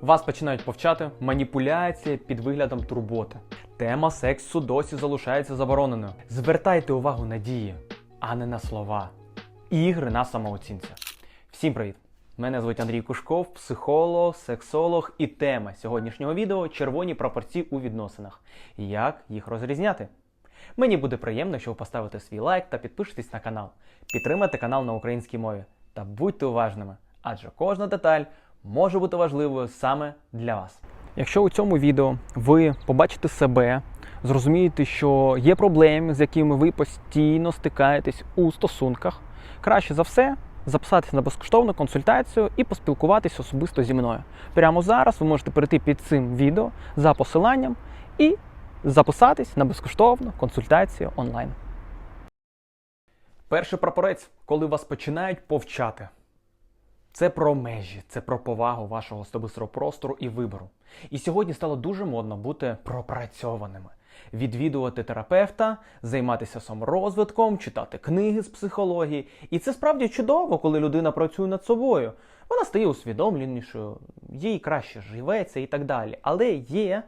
Вас починають повчати маніпуляція під виглядом турботи. Тема сексу досі залишається забороненою. Звертайте увагу на дії, а не на слова. Ігри на самооцінці. Всім привіт! Мене звуть Андрій Кушков, психолог, сексолог і тема сьогоднішнього відео червоні прапорці у відносинах. Як їх розрізняти? Мені буде приємно, що ви поставите свій лайк та підпишетесь на канал. Підтримайте канал на українській мові та будьте уважними, адже кожна деталь може бути важливою саме для вас. Якщо у цьому відео ви побачите себе, зрозумієте, що є проблеми, з якими ви постійно стикаєтесь у стосунках, краще за все записатися на безкоштовну консультацію і поспілкуватися особисто зі мною. Прямо зараз ви можете перейти під цим відео за посиланням і записатись на безкоштовну консультацію онлайн. Перший прапорець, коли вас починають повчати. Це про межі, це про повагу вашого особистого простору і вибору. І сьогодні стало дуже модно бути пропрацьованими, відвідувати терапевта, займатися саморозвитком, читати книги з психології. І це справді чудово, коли людина працює над собою. Вона стає усвідомленішою, їй краще живеться і так далі. Але є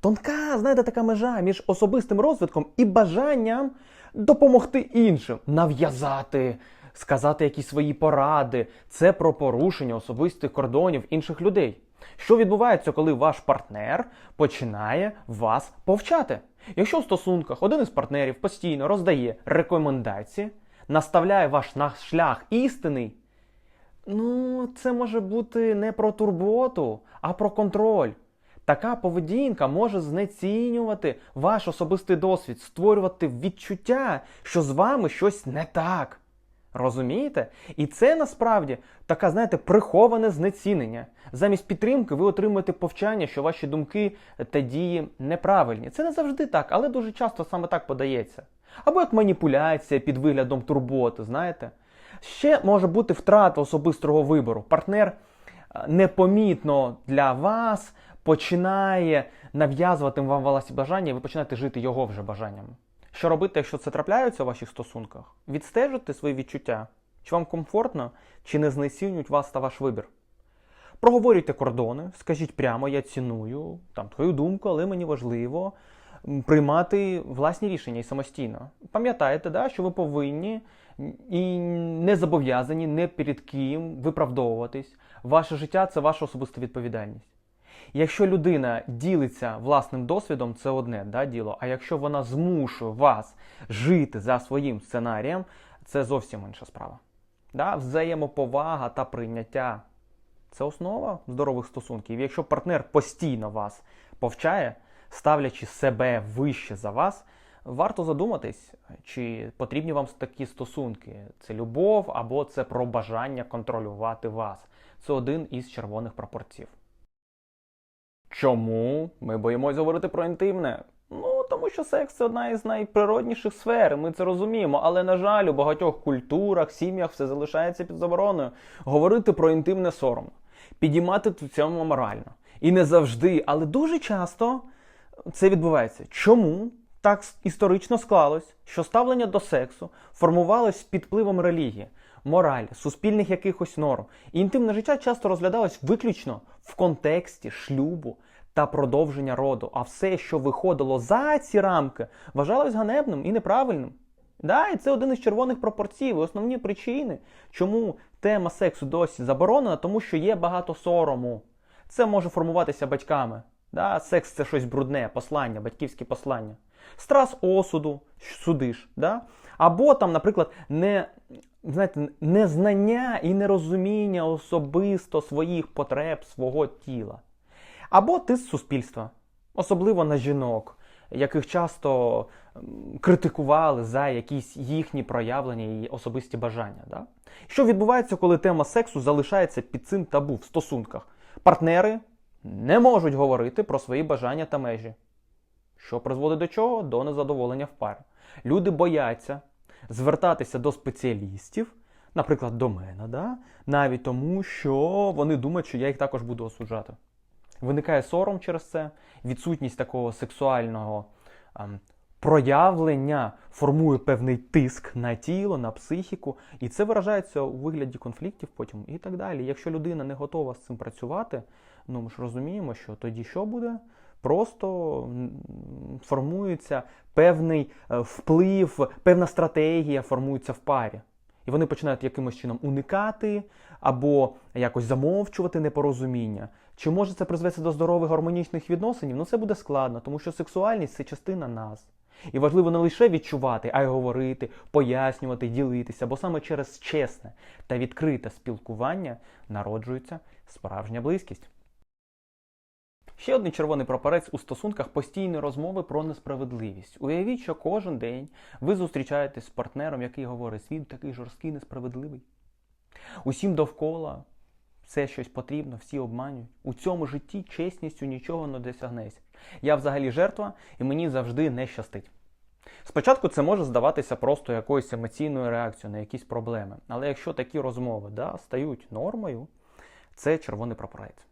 тонка, знаєте, така межа між особистим розвитком і бажанням допомогти іншим, нав'язати, сказати якісь свої поради. Це про порушення особистих кордонів інших людей. Що відбувається, коли ваш партнер починає вас повчати? Якщо в стосунках один із партнерів постійно роздає рекомендації, наставляє ваш на шлях істинний, ну це може бути не про турботу, а про контроль. Така поведінка може знецінювати ваш особистий досвід, створювати відчуття, що з вами щось не так. Розумієте? І це насправді таке, знаєте, приховане знецінення. Замість підтримки ви отримуєте повчання, що ваші думки та дії неправильні. Це не завжди так, але дуже часто саме так подається. Або як маніпуляція під виглядом турботи, знаєте? Ще може бути втрата особистого вибору. Партнер е, непомітно для вас починає нав'язувати вам власні бажання, і ви починаєте жити його вже бажаннями. Що робити, якщо це трапляється у ваших стосунках? Відстежуйте свої відчуття, чи вам комфортно, чи не знецінюють вас та ваш вибір. Проговорюйте кордони, скажіть прямо, я ціную там, твою думку, але мені важливо приймати власні рішення і самостійно. Пам'ятайте, да, що ви повинні і не зобов'язані не перед ким виправдовуватись. Ваше життя це ваша особиста відповідальність. Якщо людина ділиться власним досвідом, це одне да, діло. А якщо вона змушує вас жити за своїм сценарієм, це зовсім інша справа. Да? Взаємоповага та прийняття це основа здорових стосунків. Якщо партнер постійно вас повчає, ставлячи себе вище за вас, варто задуматись, чи потрібні вам такі стосунки. Це любов або це про бажання контролювати вас. Це один із червоних прапорців. Чому ми боїмось говорити про інтимне? Ну, тому що секс це одна із найприродніших сфер, ми це розуміємо. Але, на жаль, у багатьох культурах, сім'ях все залишається під забороною. Говорити про інтимне соромно, підіймати в цьому морально. І не завжди, але дуже часто це відбувається. Чому? Так історично склалось, що ставлення до сексу формувалось під впливом релігії, моралі, суспільних якихось норм. І інтимне життя часто розглядалось виключно в контексті шлюбу та продовження роду. А все, що виходило за ці рамки, вважалось ганебним і неправильним. Да, і це один із червоних пропорцій, основні причини, чому тема сексу досі заборонена, тому що є багато сорому. Це може формуватися батьками. Да? Секс це щось брудне, послання, батьківське послання. Страс осуду, судиш. Да? Або там, наприклад, не, знаєте, незнання і нерозуміння особисто своїх потреб, свого тіла. Або тиск суспільства, особливо на жінок, яких часто критикували за якісь їхні проявлення і особисті бажання. Да? Що відбувається, коли тема сексу залишається під цим табу в стосунках? Партнери не можуть говорити про свої бажання та межі. Що призводить до чого? До незадоволення в парі. Люди бояться звертатися до спеціалістів, наприклад, до мене, да? навіть тому, що вони думають, що я їх також буду осуджати. Виникає сором через це, відсутність такого сексуального ем, проявлення формує певний тиск на тіло, на психіку, і це виражається у вигляді конфліктів потім і так далі. Якщо людина не готова з цим працювати, Ну ми ж розуміємо, що тоді що буде? Просто формується певний е, вплив, певна стратегія формується в парі. І вони починають якимось чином уникати або якось замовчувати непорозуміння. Чи може це призвести до здорових гармонічних відносин? Ну це буде складно, тому що сексуальність це частина нас. І важливо не лише відчувати, а й говорити, пояснювати, ділитися, бо саме через чесне та відкрите спілкування народжується справжня близькість. Ще один червоний прапорець у стосунках постійної розмови про несправедливість. Уявіть, що кожен день ви зустрічаєтесь з партнером, який говорить, світ такий жорсткий, несправедливий. Усім довкола все щось потрібно, всі обманюють. У цьому житті чесністю нічого не досягнеться. Я взагалі жертва, і мені завжди не щастить. Спочатку це може здаватися просто якоюсь емоційною реакцією на якісь проблеми. Але якщо такі розмови да, стають нормою, це червоний прапорець.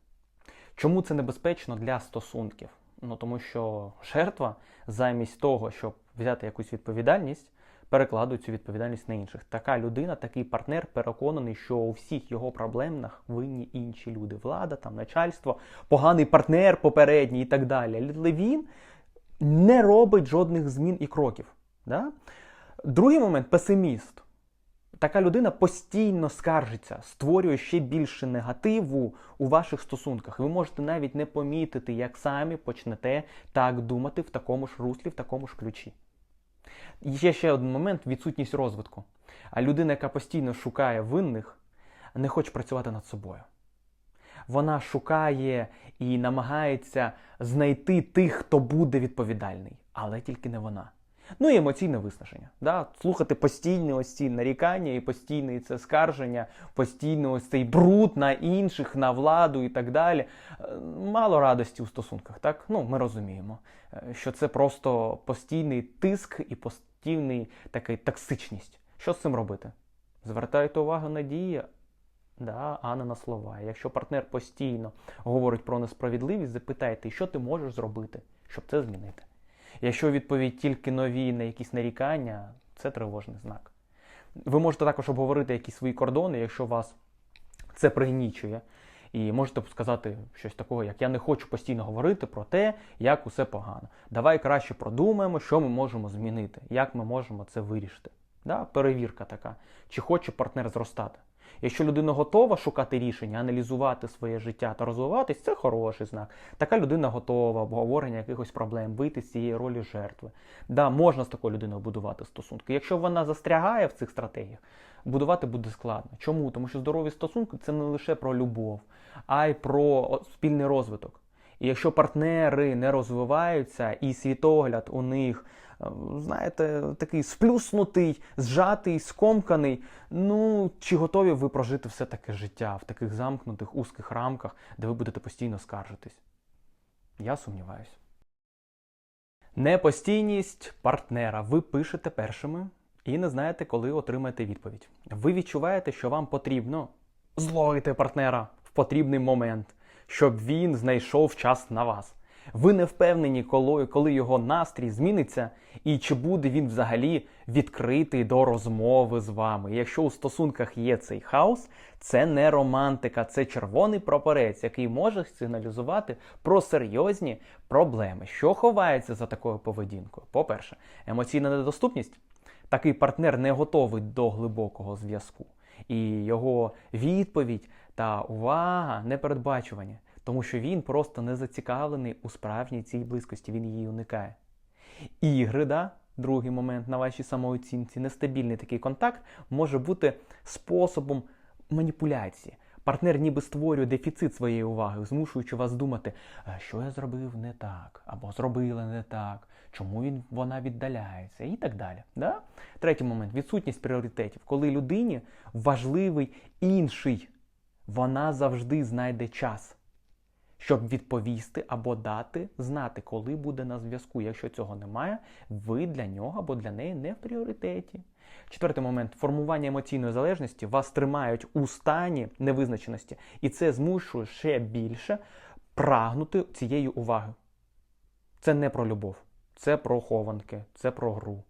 Чому це небезпечно для стосунків? Ну тому що жертва, замість того, щоб взяти якусь відповідальність, перекладує цю відповідальність на інших. Така людина, такий партнер переконаний, що у всіх його проблемах винні інші люди. Влада, там, начальство, поганий партнер попередній і так далі. Але він не робить жодних змін і кроків. Да? Другий момент песиміст. Така людина постійно скаржиться, створює ще більше негативу у ваших стосунках. Ви можете навіть не помітити, як самі почнете так думати в такому ж руслі, в такому ж ключі. Є ще один момент відсутність розвитку. А людина, яка постійно шукає винних, не хоче працювати над собою. Вона шукає і намагається знайти тих, хто буде відповідальний, але тільки не вона. Ну і емоційне виснаження. Да? Слухати постійне ось ці нарікання і постійне це скарження, постійно ось цей бруд на інших, на владу і так далі. Е, Мало радості у стосунках, так? Ну, ми розуміємо, е, що це просто постійний тиск і постійний така токсичність. Що з цим робити? Звертайте увагу на дії, да, а не на слова. Якщо партнер постійно говорить про несправедливість, запитайте, що ти можеш зробити, щоб це змінити. Якщо відповідь тільки нові на якісь нарікання, це тривожний знак. Ви можете також обговорити якісь свої кордони, якщо вас це пригнічує. І можете сказати щось такого, як я не хочу постійно говорити про те, як усе погано. Давай краще продумаємо, що ми можемо змінити, як ми можемо це вирішити. Да? Перевірка така, чи хоче партнер зростати. Якщо людина готова шукати рішення, аналізувати своє життя та розвиватись, це хороший знак. Така людина готова обговорення якихось проблем, вийти з цієї ролі жертви. Да, можна з такою людиною будувати стосунки. Якщо вона застрягає в цих стратегіях, будувати буде складно. Чому? Тому що здорові стосунки це не лише про любов, а й про спільний розвиток. І якщо партнери не розвиваються, і світогляд у них, знаєте, такий сплюснутий, зжатий, скомканий, ну чи готові ви прожити все таке життя в таких замкнутих узких рамках, де ви будете постійно скаржитись? Я сумніваюся. Непостійність партнера. Ви пишете першими і не знаєте, коли отримаєте відповідь. Ви відчуваєте, що вам потрібно зловити партнера в потрібний момент щоб він знайшов час на вас. Ви не впевнені, коли, коли його настрій зміниться, і чи буде він взагалі відкритий до розмови з вами. Якщо у стосунках є цей хаос, це не романтика, це червоний прапорець, який може сигналізувати про серйозні проблеми. Що ховається за такою поведінкою? По-перше, емоційна недоступність. Такий партнер не готовий до глибокого зв'язку. І його відповідь та увага непередбачувані, тому що він просто не зацікавлений у справжній цій близькості, він її уникає. Ігри, другий момент на вашій самооцінці, нестабільний такий контакт може бути способом маніпуляції. Партнер ніби створює дефіцит своєї уваги, змушуючи вас думати, що я зробив не так, або зробила не так, чому він, вона віддаляється, і так далі. Да? Третій момент відсутність пріоритетів. Коли людині важливий інший вона завжди знайде час, щоб відповісти або дати знати, коли буде на зв'язку. Якщо цього немає, ви для нього або для неї не в пріоритеті. Четвертий момент формування емоційної залежності вас тримають у стані невизначеності, і це змушує ще більше прагнути цієї уваги. Це не про любов, це про хованки, це про гру.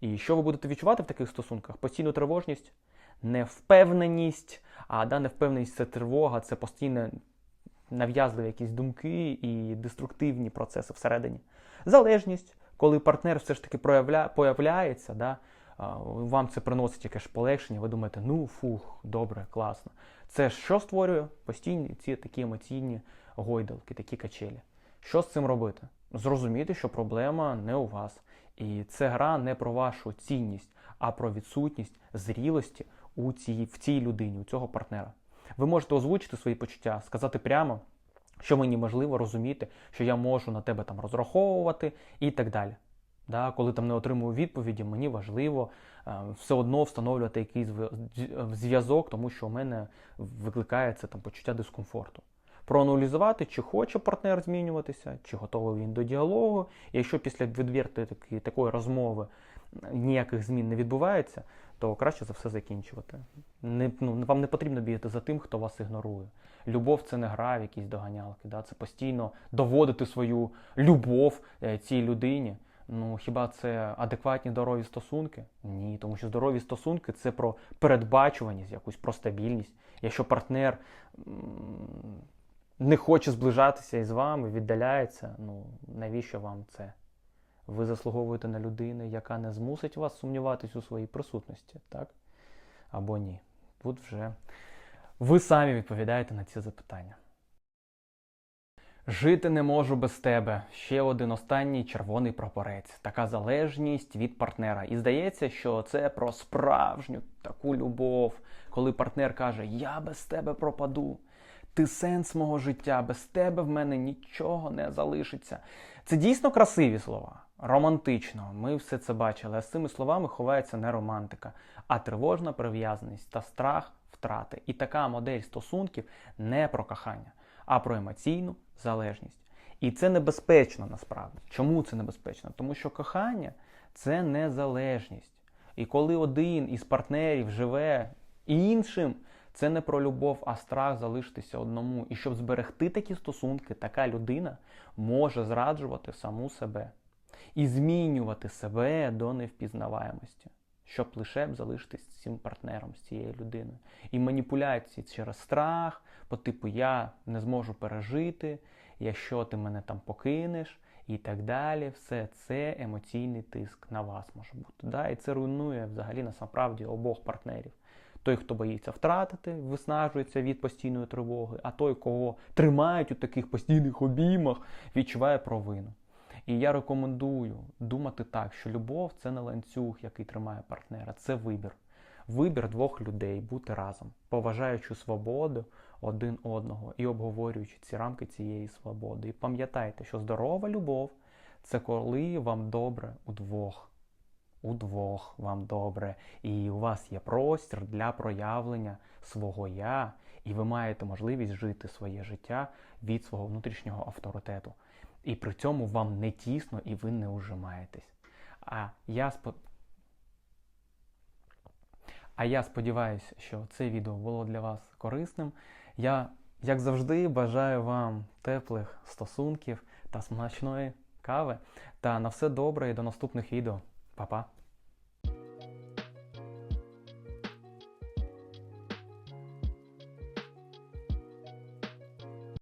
І що ви будете відчувати в таких стосунках? Постійну тривожність, невпевненість, а да, невпевненість це тривога, це постійне нав'язливі якісь думки і деструктивні процеси всередині. Залежність, коли партнер все ж таки проявля... появляється, да, вам це приносить якесь полегшення, ви думаєте, ну фух, добре, класно. Це що створює? Постійні ці такі емоційні гойдалки, такі качелі. Що з цим робити? Зрозуміти, що проблема не у вас. І це гра не про вашу цінність, а про відсутність зрілості у цій, в цій людині, у цього партнера. Ви можете озвучити свої почуття, сказати прямо, що мені важливо розуміти, що я можу на тебе там розраховувати і так далі. Да, коли там не отримую відповіді, мені важливо е, все одно встановлювати якийсь зв'язок, тому що у мене викликає це там почуття дискомфорту. Проаналізувати, чи хоче партнер змінюватися, чи готовий він до діалогу. І якщо після відвертої такі, такої розмови ніяких змін не відбувається, то краще за все закінчувати. Не, ну, вам не потрібно бігати за тим, хто вас ігнорує. Любов це не гра в якісь доганялки. Да? Це постійно доводити свою любов е, цій людині. Ну хіба це адекватні здорові стосунки? Ні, тому що здорові стосунки це про передбачуваність, якусь про стабільність. Якщо партнер не хоче зближатися із вами, віддаляється, ну навіщо вам це? Ви заслуговуєте на людину, яка не змусить вас сумніватись у своїй присутності, так? Або ні. Тут вже ви самі відповідаєте на ці запитання. Жити не можу без тебе. Ще один останній червоний прапорець. Така залежність від партнера. І здається, що це про справжню таку любов, коли партнер каже: Я без тебе пропаду. Ти сенс мого життя, без тебе в мене нічого не залишиться. Це дійсно красиві слова, романтично. Ми все це бачили. А з цими словами ховається не романтика, а тривожна прив'язаність та страх втрати. І така модель стосунків не про кохання, а про емоційну залежність. І це небезпечно насправді. Чому це небезпечно? Тому що кохання це незалежність. І коли один із партнерів живе іншим, це не про любов, а страх залишитися одному. І щоб зберегти такі стосунки, така людина може зраджувати саму себе і змінювати себе до невпізнаваємості, щоб лише б залишитись цим партнером, з цією людиною. І маніпуляції через страх, по типу я не зможу пережити, якщо ти мене там покинеш. І так далі, все це емоційний тиск на вас може бути. Да? І це руйнує взагалі насправді обох партнерів. Той, хто боїться втратити, виснажується від постійної тривоги, а той, кого тримають у таких постійних обіймах, відчуває провину. І я рекомендую думати так, що любов це не ланцюг, який тримає партнера, це вибір. Вибір двох людей бути разом, поважаючи свободу один одного і обговорюючи ці рамки цієї свободи. І пам'ятайте, що здорова любов це коли вам добре удвох удвох вам добре, і у вас є простір для проявлення свого я, і ви маєте можливість жити своє життя від свого внутрішнього авторитету. І при цьому вам не тісно і ви не ужимаєтесь. А я спо... А я сподіваюся, що це відео було для вас корисним. Я, як завжди, бажаю вам теплих стосунків та смачної кави. Та на все добре і до наступних відео. Papa. Pa.